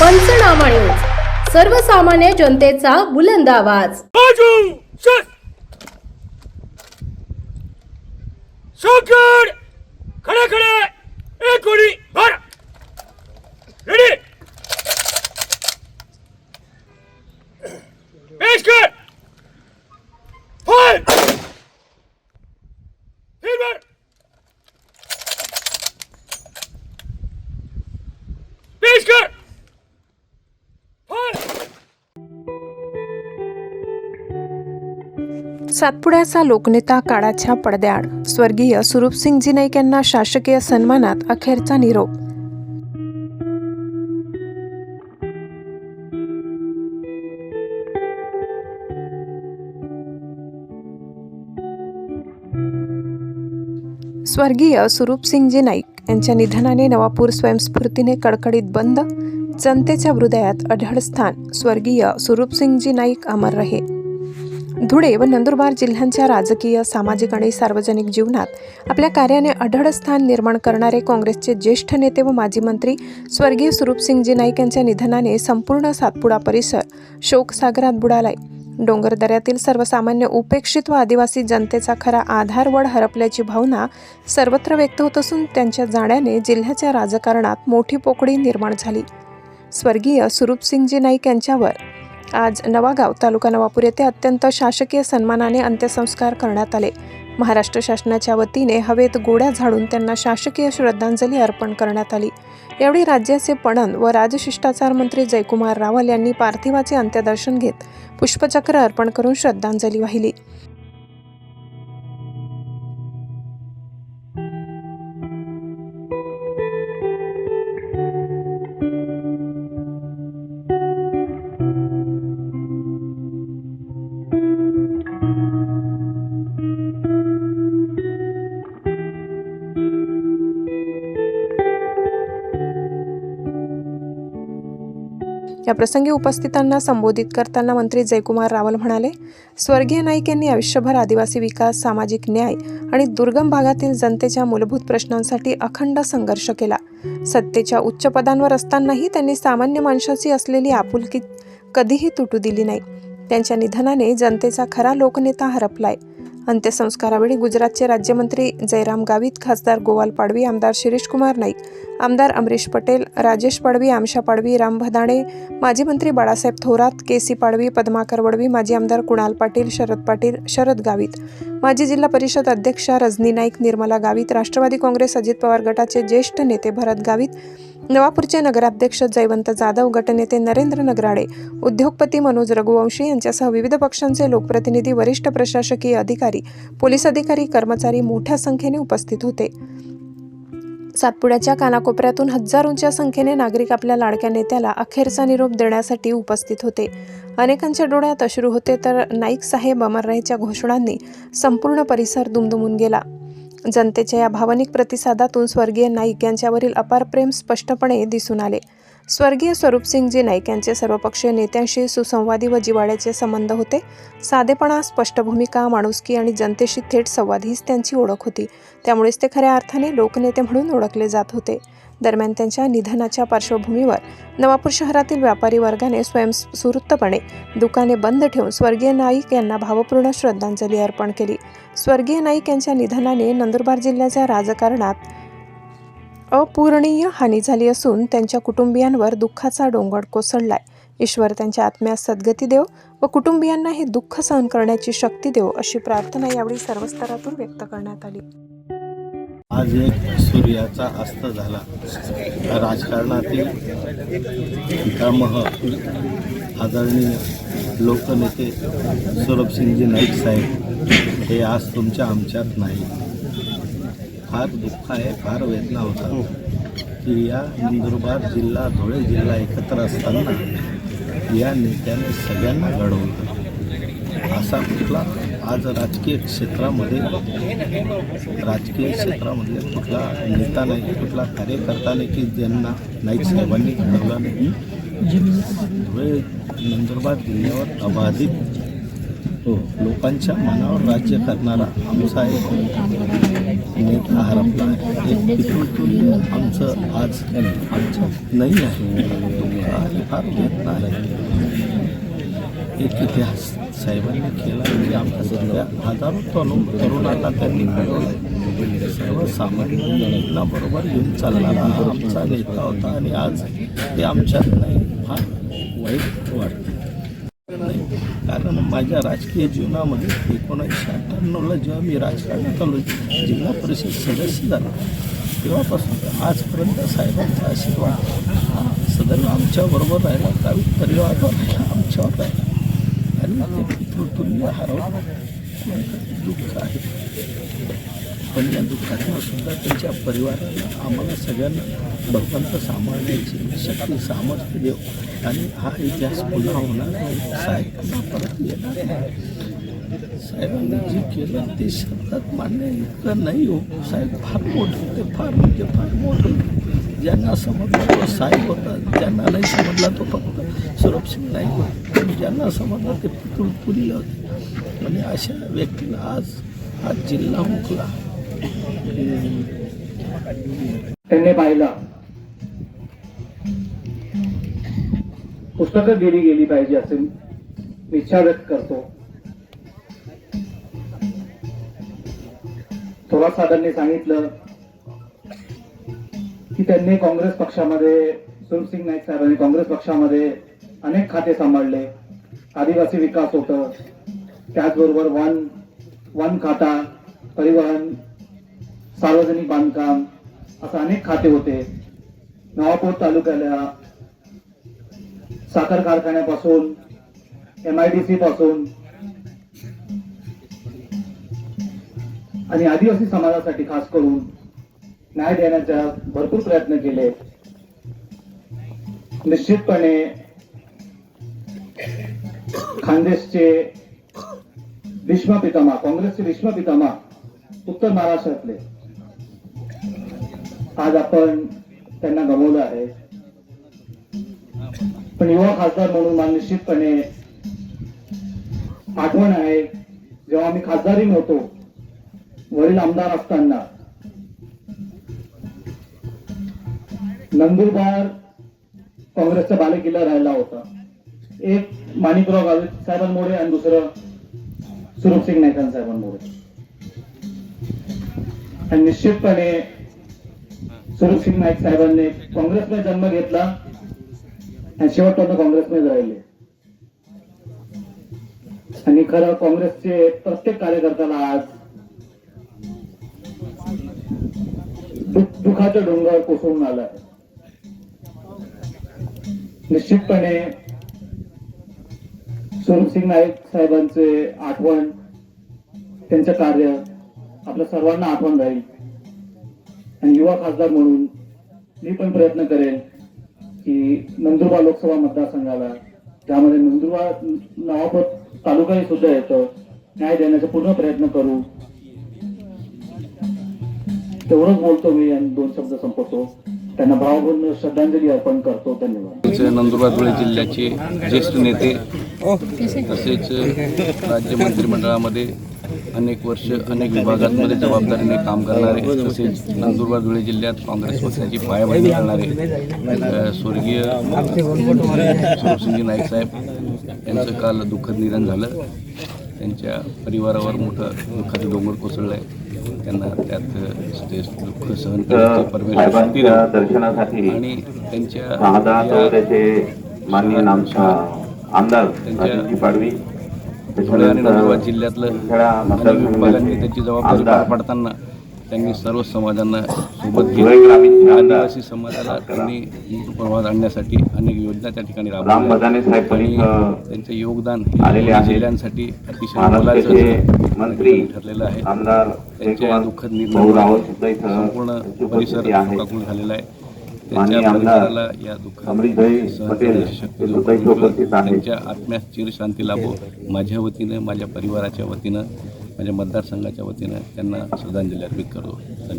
पंचनामा न्यूज. सर्वसामान्य जनतेचा बुलंद आवाज. खडे खडे. एक गोळी भर रेडी सातपुड्याचा लोकनेता काळाच्या पडद्याआड. स्वर्गीय सुरूपसिंगजी नाईक यांना शासकीय सन्मानात अखेरचा निरोप. स्वर्गीय सुरूपसिंगजी नाईक यांच्या निधनाने नवापूर स्वयंस्फूर्तीने कडकडीत बंद जनतेच्या हृदयात अढळ स्थान. स्वर्गीय सुरूपसिंगजी नाईक अमर रहे. धुळे व नंदुरबार जिल्ह्यांच्या राजकीय सामाजिक आणि सार्वजनिक जीवनात आपल्या कार्याने अढळ स्थान निर्माण करणारे काँग्रेसचे ज्येष्ठ नेते व माजी मंत्री स्वर्गीय सुरूपसिंगजी नाईक यांच्या निधनाने संपूर्ण सातपुडा परिसर शोकसागरात बुडालाय. डोंगरदऱ्यातील सर्वसामान्य उपेक्षित व आदिवासी जनतेचा खरा आधारवड हरपल्याची भावना सर्वत्र व्यक्त होत असून त्यांच्या जाण्याने जिल्ह्याच्या राजकारणात मोठी पोकळी निर्माण झाली. स्वर्गीय सुरूपसिंगजी नाईक यांच्यावर आज नवागाव तालुका नवापूर येथे अत्यंत शासकीय सन्मानाने अंत्यसंस्कार करण्यात आले. महाराष्ट्र शासनाच्या वतीने हवेत गोड्या झाडून त्यांना शासकीय श्रद्धांजली अर्पण करण्यात आली. यावेळी राज्याचे पणन व राजशिष्टाचार मंत्री जयकुमार रावल यांनी पार्थिवाचे अंत्यदर्शन घेत पुष्पचक्र अर्पण करून श्रद्धांजली वाहिली. या प्रसंगी उपस्थितांना संबोधित करताना मंत्री जयकुमार रावल म्हणाले स्वर्गीय नाईक यांनी आयुष्यभर आदिवासी विकास सामाजिक न्याय आणि दुर्गम भागातील जनतेच्या मूलभूत प्रश्नांसाठी अखंड संघर्ष केला. सत्तेच्या उच्च पदांवर असतानाही त्यांनी सामान्य माणसाची असलेली आपुलकी कधीही तुटू दिली नाही. त्यांच्या निधनाने जनतेचा खरा लोकनेता हरपलाय. अंत्यसंस्कारावेळी गुजरातचे राज्यमंत्री जयराम गावित खासदार गोवाल पाडवी आमदार शिरीष कुमार नाईक आमदार अमरीश पटेल राजेश पाडवी आमशा पाडवी राम भदाणे माजी मंत्री बाळासाहेब थोरात के सी पाडवी पद्माकर वडवी माजी आमदार कुणाल पाटील शरद पाटील शरद गावित माजी जिल्हा परिषद अध्यक्षा रजनी नाईक निर्मला गावित राष्ट्रवादी काँग्रेस अजित पवार गटाचे ज्येष्ठ नेते भरत गावित नवापूरचे नगराध्यक्ष जयवंत जाधव गटनेते नरेंद्र नगराडे उद्योगपती मनोज रघुवंशी यांच्यासह विविध पक्षांचे लोकप्रतिनिधी वरिष्ठ प्रशासकीय अधिकारी पोलीस अधिकारी कर्मचारी मोठ्या संख्येने उपस्थित होते. सातपुड्याच्या कानाकोपऱ्यातून हजारोंच्या संख्येने नागरिक आपल्या लाडक्या नेत्याला अखेरचा निरोप देण्यासाठी उपस्थित होते. अनेकांच्या डोळ्यात अश्रू होते तर नाईक साहेब अमररायच्या घोषणांनी संपूर्ण परिसर दुमदुमून गेला. जनतेच्या या भावनिक प्रतिसादातून स्वर्गीय नाईक यांच्यावरील अपार प्रेम स्पष्टपणे दिसून आले. स्वर्गीय स्वरूपसिंगजी नाईक यांचे सर्वपक्षीय नेत्यांशी सुसंवादी व जिवाळ्याचे संबंध होते. साधेपणा स्पष्ट भूमिका माणुसकी आणि जनतेशी थेट संवाद हीच त्यांची ओळख होती. त्यामुळेच ते खऱ्या अर्थाने लोकनेते म्हणून ओळखले जात होते. दरम्यान त्यांच्या निधनाच्या पार्श्वभूमीवर नवापूर शहरातील व्यापारी वर्गाने स्वयंस्फूर्तपणे दुकाने बंद ठेवून स्वर्गीय नाईक यांना भावपूर्ण श्रद्धांजली अर्पण केली. स्वर्गीय नाईक यांच्या निधनाने नंदुरबार जिल्ह्याच्या राजकारणात अपूरणीय हानी झाली असून त्यांच्या कुटुंबियांवर दुःखाचा डोंगर कोसळलाय. ईश्वर त्यांच्या आत्म्यास सद्गती देव व कुटुंबियांना हे दुःख सहन करण्याची शक्ती देव अशी प्रार्थना यावेळी सर्व स्तरातून व्यक्त करण्यात आली. आज एक सूर्याचा अस्त झाला. राजकारणातील पितामह आदरणीय लोकनेते सौरभसिंगजी नाईक साहेब हे आज तुमच्या आमच्यात नाही. फार दुःख आहे फार वेदना होता. की या नंदुरबार जिल्हा धुळे जिल्हा एकत्र असताना या नेत्याने सगळ्यांना घडवलं. असा कुठला आज राजकीय क्षेत्रामध्ये राजकीय क्षेत्रामधले कुठला नेता नाही कुठला कार्यकर्ता नाही की ज्यांना नाईक साहेबांनी घडवला नाही. धुळे नंदुरबार जिल्ह्यावर अबाधित हो. लोकांच्या मनावर राज्य करणारा आमचा एक नेता हरपला आहे. एक पितृतुल्य आमचं आज आमचं नाही आहे. फार वेदना आहे एक इतिहास साहेबांनी केला म्हणजे आमच्या सगळ्या हजारो तरुण तरुणांना त्यांनी मिळवलं सर्वसामान्य बरोबर घेऊन चालणारा हा आमचा नेता होता आणि आज ते आमच्यात नाही. फार वाईट वाटतं. कारण माझ्या राजकीय जीवनामध्ये एकोणीसशे अठ्ठ्याण्णवला जेव्हा मी राजकारणात आलो जिल्हा परिषद सदस्य झालो तेव्हापासून आजपर्यंत साहेबांचा आशीर्वाद हा सदैव आमच्याबरोबर राहिला काही परिवारावर राहिला आमच्यावर राहिला. आणि ते पितृतुल्य हरवलं. दुःख आहे. पण या दुःखातून सुद्धा त्यांच्या परिवाराला आम्हाला सगळ्यांना भगवंत सांभाळण्याची शक्ती सामर्थ्य देव. आणि हा इतिहास पुन्हा होणार नाही. साहेबांना परत येणार नाही. साहेबांनी जे केलं ते शब्दात मान्य इतकं नाही हो. साहेब फार मोठे ते फार म्हणजे फार मोठे. ज्यांना समजला तो साहेब होता ज्यांना नाही समजला तो फक्त सुरक्षित नाही होता. पण ज्यांना समजला ते पितृ पुरी होते. आणि अशा व्यक्तीला आज हा जिल्हा मुकला. त्यांनी पाहिलं. पुस्तकं दिली गेली पाहिजे असे मी इच्छा व्यक्त करतो. थोरात साधांनी सांगितलं की त्यांनी काँग्रेस पक्षामध्ये सुरसिंग नाईक साहेबांनी काँग्रेस पक्षामध्ये अनेक खाते सांभाळले. आदिवासी विकास होतं. त्याचबरोबर वन वन खाता परिवहन सार्वजनिक बांधकाम असं अनेक खाते होते. नवापूर तालुक्याला साखर कारखान्यापासून एम आय डी सी पासून आणि आदिवासी समाजासाठी खास करून न्याय देण्याचा भरपूर प्रयत्न केले. निश्चितपणे खानदेशचे भीष्म पितामा काँग्रेसचे भीष्म पितामा उत्तर महाराष्ट्रातले. आज आपण त्यांना गमवलं आहे. पण युवा खासदार म्हणून मला निश्चितपणे आठवण आहे. जेव्हा मी खासदारी नव्हतो वडील आमदार असताना. नंदुरबार काँग्रेसचा बालेकिल्ला राहिला होता. एक माणिकराव गावित साहेबांमुळे आणि दुसरं सुरूपसिंग नाईकां साहेबांमुळे. आणि निश्चितपणे सुरक्षित नाईक साहेबांनी काँग्रेसने जन्म घेतला. आणि शेवटपर्यंत काँग्रेसमध्ये राहिले. आणि खरं काँग्रेसचे प्रत्येक कार्यकर्त्याला आज दु- दुःखाचं डोंगर कोसळून आलं आहे निश्चितपणे सुरसिंग नाईक साहेबांचे आठवण त्यांचं कार्य आपल्या सर्वांना आठवण राहील. आणि युवा खासदार म्हणून मी पण प्रयत्न करेन की नंदुरबार लोकसभा मतदारसंघाला त्यामध्ये नंदुरबार नवापूर तालुकाही सुद्धा येतो. न्याय देण्याचा पूर्ण प्रयत्न करू. तेवढंच बोलतो मी आणि दोन शब्द संपवतो. त्यांना भावपूर्ण श्रद्धांजली अर्पण करतो. धन्यवाद. नंदुरबार धुळे जिल्ह्याचे ज्येष्ठ नेते तसेच राज्य मंत्रिमंडळामध्ये अनेक वर्ष अनेक विभागांमध्ये जबाबदारीने काम करणारे तसेच नंदुरबार धुळे जिल्ह्यात काँग्रेस पक्षाची पायाभरणी करणारे स्वर्गीय सुरसिंगी नाईक साहेब यांचं काल दुःखद निधन झालं त्यांच्या परिवारावर मोठं दुःखाचं डोंगर कोसळलं आहे त्यांना त्यात ते दुःख सहन करण्याची परमेश्वर. दर्शनासाठी आणि त्यांच्या शहादा या तालुक्याचे माननीय नाम आमदार त्यांच्या पाडवी धुळे आणि नंदुरबार जिल्ह्यातलं अनेक विभागांनी त्यांची जबाबदारी पार पाडताना त्यांनी सर्व समाजांना सोबत घेऊन आदिवासी समाजाला त्यांनी प्रवाहात आणण्यासाठी अनेक योजना त्या ठिकाणी राबवल्या आणि त्यांचं योगदान. जिल्ह्यांसाठी अतिशय मोलाचं मंत्री ठरलेलं आहे. आमदार त्यांच्या दुःखद इथं संपूर्ण परिसर शोकाकुल झालेला आहे. माननीय त्यांच्या आमदार सहन पटेल हे सुद्धा इथे उपस्थित आहेत. त्यांच्या आत्म्यास चिरशांती लाभो. माझ्या वतीनं माझ्या परिवाराच्या वतीनं माझ्या मतदारसंघाच्या वतीनं त्यांना श्रद्धांजली अर्पित करतो